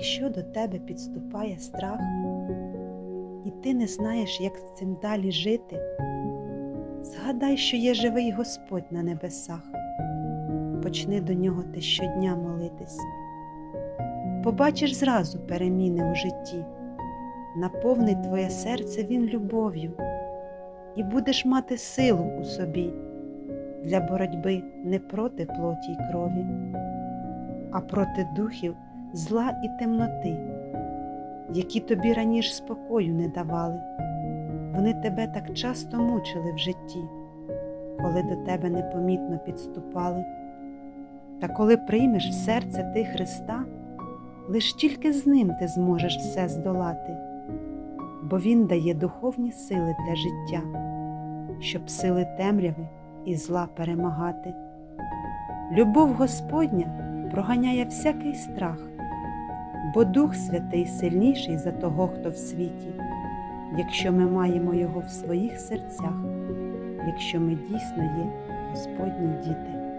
якщо до тебе підступає страх, і ти не знаєш, як з цим далі жити, згадай, що є живий Господь на небесах, почни до нього ти щодня молитись. Побачиш зразу переміни у житті, наповнить твоє серце він любов'ю, і будеш мати силу у собі для боротьби не проти плоті й крові, а проти духів зла і темноти, які тобі раніше спокою не давали. Вони тебе так часто мучили в житті, коли до тебе непомітно підступали. Та коли приймеш в серце ти Христа, лиш тільки з ним ти зможеш все здолати, бо Він дає духовні сили для життя, щоб сили темряви і зла перемагати. Любов Господня проганяє всякий страх, бо Дух Святий сильніший за того, хто в світі, якщо ми маємо Його в своїх серцях, якщо ми дійсно є Господні діти.